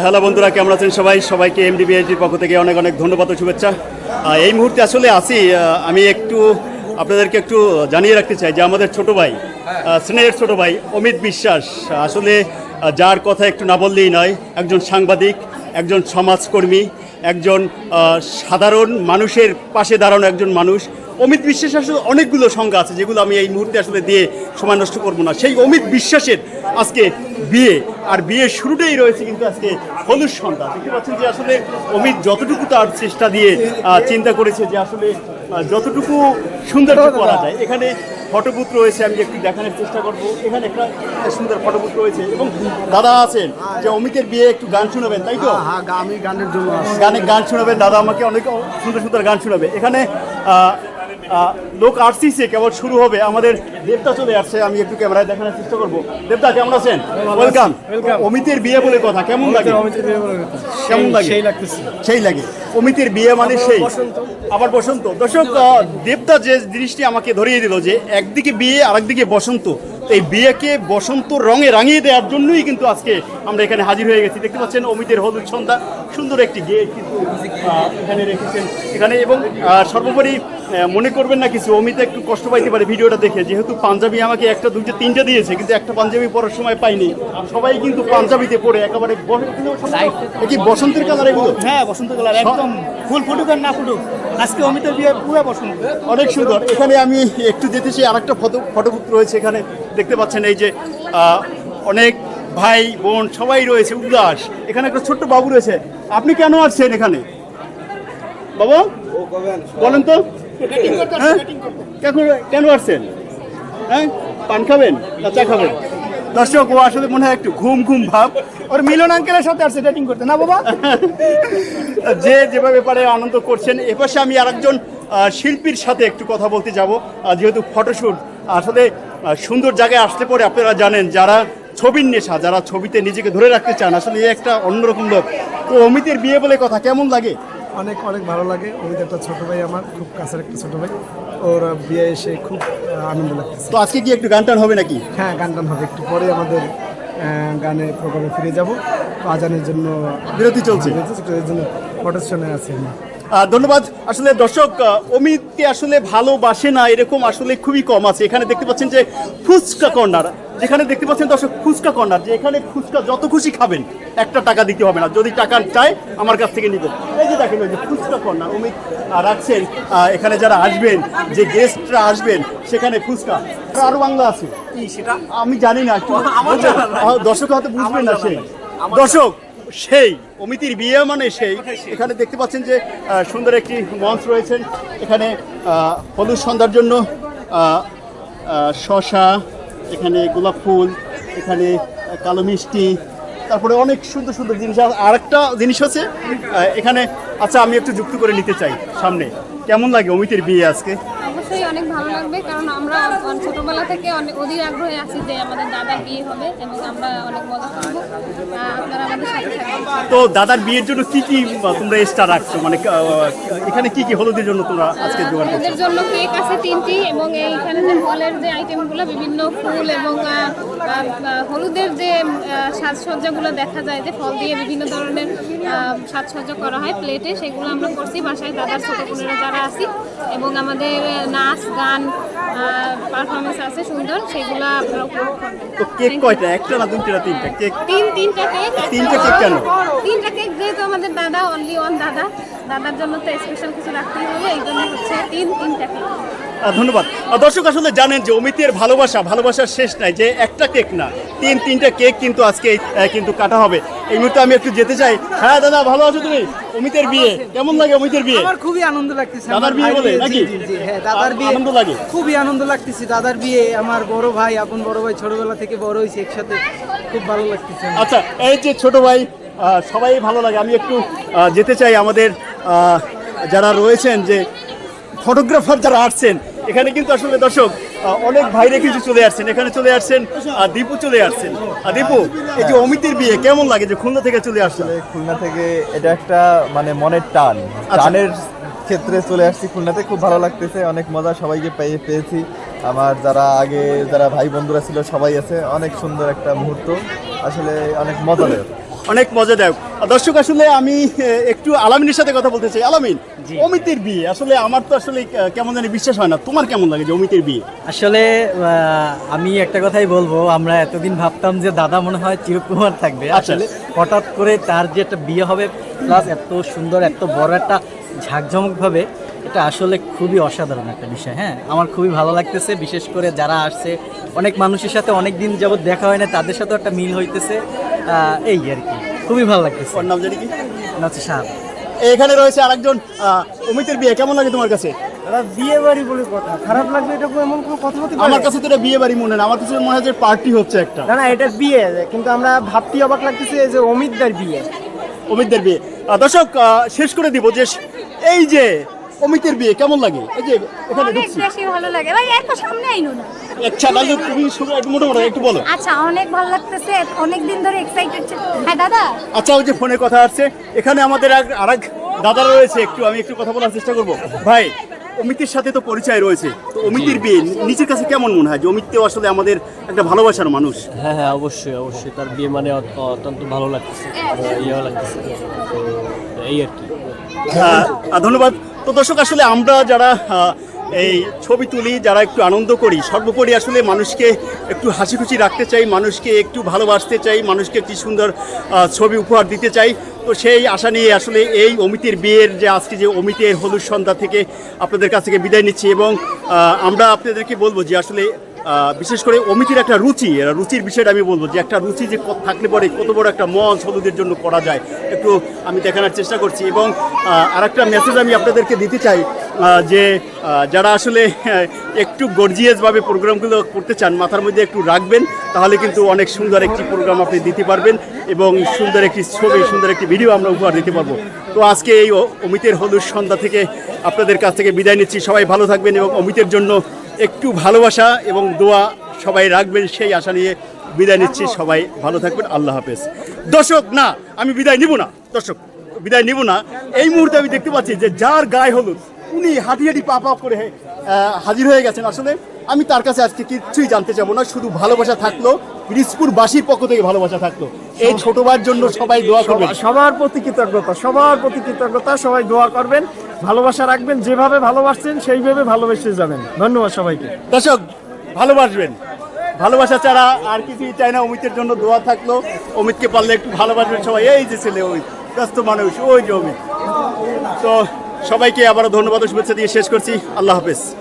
Hello বন্ধুরা কেমন আছেন সবাই? সবাইকে এমডিবিএইচডির পক্ষ থেকে অনেক অনেক ধন্যবাদ ও শুভেচ্ছা। এই মুহূর্তে আসলে আহ, আমি একটু আপনাদেরকে একটু জানিয়ে রাখতে চাই যে আমাদের ছোট ভাই স্নেহের ছোট ভাই অমিত বিশ্বাস আসলে যার কথা একটু না বললেই নয় একজন সাংবাদিক একজন সমাজকর্মী একজন সাধারণ মানুষের পাশে দাঁড়ানো একজন মানুষ অমিত বিশ্বাস আসলে অনেকগুলো সংখ্যা আছে যেগুলো আমি এই মুহূর্তে আসলে দিয়ে সময় নষ্ট করব না। সেই অমিত বিশ্বাসের আজকে বিয়ে আর বিয়ের শুরুটাই রয়েছে কিন্তু আজকে হলুদ সন্ধ্যা। দেখতে পাচ্ছেন যে আসলে অমিত যতটুকু তার চেষ্টা দিয়ে চিন্তা করেছে যে আসলে যতটুকু সৌন্দর্য করা যায়। এখানে ফটোবুথ রয়েছে আমি একটু দেখানোর চেষ্টা করব। এখানে একটা সুন্দর ফটোবুথ রয়েছে এবং দাদা আছেন যে অমিতের বিয়ে একটু গান শোনাবেন তাই তো? হ্যাঁ আমি গানের জন্য। গানে গান শোনাবেন দাদা আমাকে অনেক সুন্দর সুন্দর গান শোনাবে। এখানে লোক আসছে কেবল শুরু হবে। আমাদের দেবতা চলে আসছে আমি একটু ক্যামেরায় দেখানোর চেষ্টা করব। দেবতা কেমন আছেন? ওয়েলকাম অমিতের বিয়ে বলে কথা কেমন লাগে? কেমন লাগে? সেই লাগতেছে। সেই লাগে। অমিতের বিয়ে মানে সেই। আবার বসন্ত। দর্শক দেবতা যে জিনিসটি আমাকে ধরিয়ে দিল যে একদিকে বিয়ে আরেকদিকে বসন্ত। এই বিয়েকে বসন্ত রঙে রাঙিয়ে দেওয়ার জন্যই কিন্তু আজকে আমরা এখানে হাজির হয়ে গেছি। দেখতে পাচ্ছেন অমিতের হলুদ সন্ধ্যা। সুন্দর একটি গেট কিন্তু এখানে রেখেছেন। এখানে এবং সর্বোপরি মনে করবেন না কিছু। অমিত একটু কষ্ট পাইতে পারে ভিডিওটা দেখে। যেহেতু পাঞ্জাবি আমাকে একটা দুটো তিনটা দিয়েছে কিন্তু একটা পাঞ্জাবি পরার সময় পাইনি। সবাই কিন্তু পাঞ্জাবিতে পড়ে একেবারে কি বসন্তের কালার এগুলো? হ্যাঁ বসন্ত কালার একদম ফুল ফুটুক আর না ফুটুক। আজকে অমিতের বিয়ে পুরো বসন্ত। অনেক সুন্দর। এখানে আমি একটু যেতেছি আর একটা ফটো ফটোবুক রয়েছে এখানে। দেখতে পাচ্ছেন এই যে অনেক ভাই বোন সবাই রয়েছে উল্লাস। এখানে একটা ছোট্ট বাবু রয়েছে। আপনি কেন আসছেন এখানে? বাবা? বলেন তো। হ্যাঁ? কেন আসছেন? হ্যাঁ? পান খাবেন না চা খাবেন? দর্শক ও আসলে মনে হয় একটু ঘুম ঘুম ভাব। ওর মিলন আঙ্কেলের সাথে আসছে ডেটিং করতে। না বাবা? যে যেভাবে পারে আনন্দ করছেন। এপাশে আমি আরেকজন শিল্পীর সাথে একটু কথা বলতে যাব। যেহেতু ফটোশ্যুট আসলে সুন্দর জায়গায় আসতে পরে আপনারা জানেন যারা ছবির নেশা যারা ছবিতে নিজেকে ধরে রাখতে চান আসলে একটা অন্যরকম লোক। তো অমিতের বিয়ে বলে কথা কেমন লাগে? অনেক অনেক ভালো লাগে। অমিত একটা ছোট ভাই আমার খুব কাছের একটা ছোট ভাই। ওর বিয়ে এসে খুব আনন্দ লাগতেছে। তো আজকে কি একটু গান টান হবে নাকি? হ্যাঁ গান টান হবে। একটু পরে আমাদের গানে প্রোগ্রামে ফিরে যাব। আজানের জন্য বিরতি চলছে। এর জন্য ফটো শুনে আছি আমি আহ, ধন্যবাদ। আসলে দর্শক অমিতকে আসলে ভালোবাসে না এরকম আসলে খুবই কম আছে। এখানে দেখতে পাচ্ছেন যে ফুচকা কর্নার যেখানে দেখতে পাচ্ছেন দর্শক ফুচকা কর্নার যে এখানে ফুচকা যত খুশি খাবেন একটা টাকা দিতে হবে না। যদি টাকা চায় আমার কাছ থেকে নিবেন এই যে দেখেন ওই যে ফুচকা কর্নার অমিত রাখছেন এখানে যারা আসবেন যে গেস্টরা আসবেন সেখানে ফুচকা। আরও বাংলা আছে। সেটা? আমি জানি না দর্শক হয়তো বুঝবেন না সেই। দর্শক সেই অমিতির বিয়ে মানে সেই। এখানে দেখতে পাচ্ছেন যে সুন্দর একটি মঞ্চ রয়েছেন এখানে হলুদ সন্ধ্যার জন্য শশা এখানে গোলাপ ফুল, এখানে কালো মিষ্টি, তারপরে অনেক সুন্দর সুন্দর জিনিস আর একটা জিনিস আছে এখানে আচ্ছা আমি একটু যুক্ত করে নিতে চাই সামনে। কেমন লাগে অমিতের বিয়ে আজকে? অবশ্যই অনেক ভালো লাগবে কারণ আমরা ছোটবেলা থেকে অনেক অধীর আগ্রহে আছি যে আমাদের দাদার বিয়ে হবে এবং আমরা অনেক মজা করব। আপনারা আমাদের সাথে তো দাদার বিয়ের জন্য কি কি তোমরা এক্সট্রা রাখছো? মানে এখানে কি কি হলুদের জন্য তোমরা আজকে জোগাড় করছ? জন্য কেক আছে তিনটি এবং এইখানে যে ফলের যে আইটেমগুলো বিভিন্ন ফুল এবং হলুদের যে সাজসজ্জাগুলো দেখা যায় যে ফল দিয়ে বিভিন্ন ধরনের সাজসজ্জা করা হয় প্লেটে সেগুলো আমরা করছি বাসায় দাদার ছোটো বোনেরা যারা আছি এবং আমাদের নাচ গান পারফরমেন্স আছে সুন্দর সেগুলো আপনারা উপভোগ করবেন। তো কেক কয়টা? একটা না দুইটা না তিনটা? কেক? তিন তিনটা কেক তিনটা কেক কেন? তিনটা কেক যেহেতু আমাদের দাদা অনলি ওয়ান দাদা দাদার জন্য তো স্পেশাল কিছু রাখতেই হবে এই জন্য হচ্ছে তিন তিনটা কেক। ধন্যবাদ। দর্শক আসলে জানেন যে অমিতের ভালোবাসা ভালোবাসার শেষ নাই যে একটা কেক না তিন তিনটা কেক কিন্তু আজকে কিন্তু কাটা হবে। এই মুহূর্তে আমি একটু যেতে চাই। হ্যাঁ দাদা ভালো আছো তুমি? অমিতের বিয়ে কেমন লাগে অমিতের বিয়ে? আমার খুবই আনন্দ লাগতেছে। দাদার বিয়ে বলে, নাকি? হ্যাঁ দাদার বিয়ে আনন্দ লাগে? খুবই আনন্দ লাগতেছে। দাদার বিয়ে আমার বড় ভাই আপন বড় ভাই ছোটবেলা থেকে বড় হয়েছে একসাথে খুব ভালো লাগতেছে আচ্ছা এই যে ছোট ভাই সবাই ভালো লাগে। আমি একটু যেতে চাই আমাদের যারা রয়েছেন যে ফটোগ্রাফার যারা আসছেন এখানে কিন্তু আসলে দর্শক অনেক ভাইরে কিন্তু চলে আসছেন। এখানে চলে আসছেন আর দীপু চলে আসছেন। আর দীপু এই যে অমিতের বিয়ে কেমন লাগে যে খুলনা থেকে চলে আসছে আসলে খুলনা থেকে এটা একটা মানে মনের টান। টানের ক্ষেত্রে চলে আসছি খুলনাতে খুব ভালো লাগতেছে অনেক মজা সবাইকে পেয়ে পেয়েছি। আমার যারা আগে যারা ভাই বন্ধুরা ছিল সবাই আছে। অনেক সুন্দর একটা মুহূর্ত আসলে অনেক মজাদার। অনেক মজাদায়ক দর্শক আসলে আমি একটু আলামিনের সাথে কথা বলতে চাই। আলামিন অমিতের বিয়ে আসলে আমার তো আসলে কেমন জানি বিশ্বাস হয় না। তোমার কেমন লাগে যে অমিতের বিয়ে? আসলে আমি একটা কথাই বলব আমরা এতদিন ভাবতাম যে দাদা মনে হয় চিরকুমার থাকবে। আচ্ছা। আসলে হঠাৎ করে তার যে একটা বিয়ে হবে প্লাস এত সুন্দর এত বড় একটা ঝাঁকঝমক ভাবে এটা আসলে খুবই অসাধারণ একটা বিষয় হ্যাঁ? আমার খুবই ভালো লাগতেছে বিশেষ করে যারা আসছে অনেক মানুষের সাথে অনেক দিন যাবত দেখা হয় না তাদের সাথেও একটা মিল হইতেছে। এই আর কি। খুবই ভালো লাগতেছে। ওর নাম জানি কি? হচ্ছে শাহ এখানে রয়েছে আরেকজন অমিতের বিয়ে। কেমন লাগে তোমার কাছে? বিয়ে বাড়ি বলে কথা। খারাপ লাগবে এটা এমন কোনো কথা হতে আমার কাছে তো এটা বিয়ে বাড়ি মনে না। আমার কাছে মনে হয় যে পার্টি হচ্ছে একটা। না না এটা বিয়ে। কিন্তু আমরা ভাবতে অবাক লাগতেছে যে অমিতদার বিয়ে। অমিতদের বিয়ে। দর্শক শেষ করে দিব যে এই যে অমিতের বিয়ে কেমন লাগে? এই যে এখানে বেশি ভালো লাগে। ভাই এত সামনে আইনো না। আচ্ছা তাহলে তুমি শুরু একটু মোটামুটি একটু বলো। আচ্ছা অনেক ভালো লাগতেছে অনেক দিন ধরে এক্সাইটেড হ্যাঁ দাদা? আচ্ছা ওই যে ফোনে কথা আসছে এখানে আমাদের আর আরেক দাদা রয়েছে একটু আমি একটু কথা বলার চেষ্টা করব। ভাই অমিতের সাথে তো পরিচয় রয়েছে তো অমিতের বিয়ে নিজের কাছে কেমন মনে হয় যে অমিতও আসলে আমাদের একটা ভালোবাসার মানুষ? হ্যাঁ হ্যাঁ অবশ্যই অবশ্যই তার বিয়ে মানে অত- অত্যন্ত ভালো লাগতেছে ইয়েও লাগতেছে। এই আর কি। ধন্যবাদ। তো দর্শক আসলে আমরা যারা এই ছবি তুলি, যারা একটু আনন্দ করি, সর্বোপরি আসলে মানুষকে একটু হাসি খুশি রাখতে চাই, মানুষকে একটু ভালোবাসতে চাই, মানুষকে একটি সুন্দর ছবি উপহার দিতে চাই। তো সেই আশা নিয়ে আসলে এই অমিতের বিয়ের যে, আজকে যে অমিতের হলুদ সন্ধ্যা থেকে আপনাদের কাছ থেকে বিদায় নিচ্ছি এবং আমরা আপনাদেরকে বলব যে আসলে বিশেষ করে অমিতির একটা রুচি রুচির বিষয়টা আমি বলব যে, একটা রুচি যে থাকলে পরে কত বড় একটা মঞ্চ হলুদের জন্য করা যায়, একটু আমি দেখানোর চেষ্টা করছি এবং আর একটা মেসেজ আমি আপনাদেরকে দিতে চাই যে যারা আসলে একটু গর্জিয়াসভাবে প্রোগ্রামগুলো করতে চান, মাথার মধ্যে একটু রাখবেন, তাহলে কিন্তু অনেক সুন্দর একটি প্রোগ্রাম আপনি দিতে পারবেন এবং সুন্দর একটি ছবি, সুন্দর একটি ভিডিও আমরা উপহার দিতে পারব। তো আজকে এই অমিতের হলুদ সন্ধ্যা থেকে আপনাদের কাছ থেকে বিদায় নিচ্ছি। সবাই ভালো থাকবেন এবং অমিতের জন্য একটু ভালোবাসা এবং দোয়া সবাই রাখবেন, সেই আশা নিয়ে বিদায় নিচ্ছি। সবাই ভালো থাকবেন, আল্লাহ হাফেজ। দর্শক, না, আমি বিদায় নিব না। দর্শক, বিদায় নিব না। এই মুহূর্তে আমি দেখতে পাচ্ছি যে যার গায়ে হলুদ উনি হাঁটি হাঁটি পা পা করে হাজির হয়ে গেছেন। আসলে আমি তার কাছে আজকে কিছুই জানতে চাবো না শুধু ভালোবাসা থাকল পিরিজপুর বাসীর পক্ষ থেকে ভালোবাসা থাকল। এই ছোট জন্য সবাই দোয়া করবেন। সবার প্রতি কৃতজ্ঞতা সবার প্রতি কৃতজ্ঞতা সবাই দোয়া করবেন। ভালোবাসা রাখবেন যেভাবে ভালোবাসছেন সেইভাবে ভালোবেসে যাবেন। ধন্যবাদ সবাইকে। দর্শক ভালোবাসবেন। ভালোবাসা ছাড়া আর কিছুই চাই না অমিতের জন্য দোয়া থাকল। অমিতকে পারলে একটু ভালোবাসবেন সবাই। এই যে ছেলে ওই ব্যস্ত মানুষ ওই যে অমিত। তো সবাইকে আবারও ধন্যবাদ শুভেচ্ছা দিয়ে শেষ করছি। আল্লাহ হাফেজ।